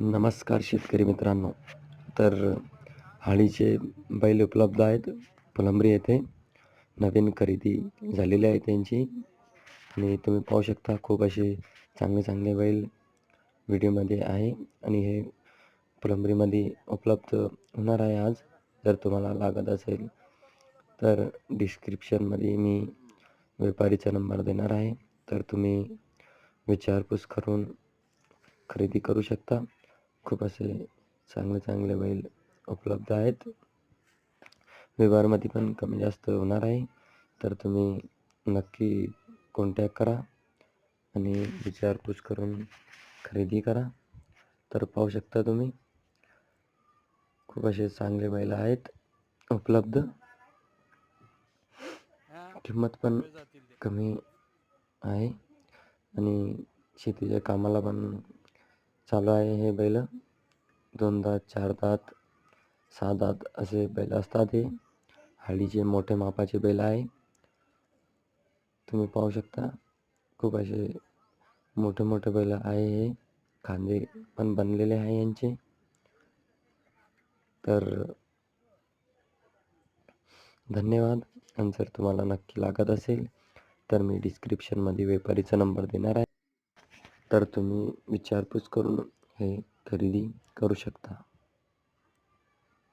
नमस्कार शेतकरी मित्रांनो. तर हाळीचे बैल उपलब्ध आहेत. फुलंब्री येथे नवीन खरेदी झालेली आहे त्यांची. आणि तुम्ही पाहू शकता खूप असे चांगले चांगले बैल व्हिडिओमध्ये आहे. आणि हे फुलंब्रीमध्ये उपलब्ध होणार आहे आज जर तुम्हाला लागत असेल तर डिस्क्रिप्शनमध्ये मी व्यापारीचा नंबर देणार आहे. तर तुम्ही विचारपूस करून खरेदी करू शकता. खूप असे चांगले चांगले बैल उपलब्ध आहेत. व्यवहारमध्ये पण कमी जास्त होणार आहे. तर तुम्ही नक्की कॉन्टॅक्ट करा आणि विचारपूस करून खरेदी करा. तर पाहू शकता तुम्ही खूप असे चांगले बैल आहेत उपलब्ध. किंमत पण कमी आहे आणि शेतीच्या कामाला पण चालू आहे हे बैल. दोन दात चार दात सहा दात असे बैल असतात हे. हाडीचे मोठे मापाचे बैल आहे. तुम्ही पाहू शकता खूप असे मोठे मोठे बैल आहे हे. खांदे पण बनलेले आहे यांचे. तर धन्यवाद. आणि जर तुम्हाला नक्की लागत असेल तर मी डिस्क्रिप्शनमध्ये व्यापारीचा नंबर देणार आहे. तर तुम्ही विचारपूस करून हे खरेदी करू शकता.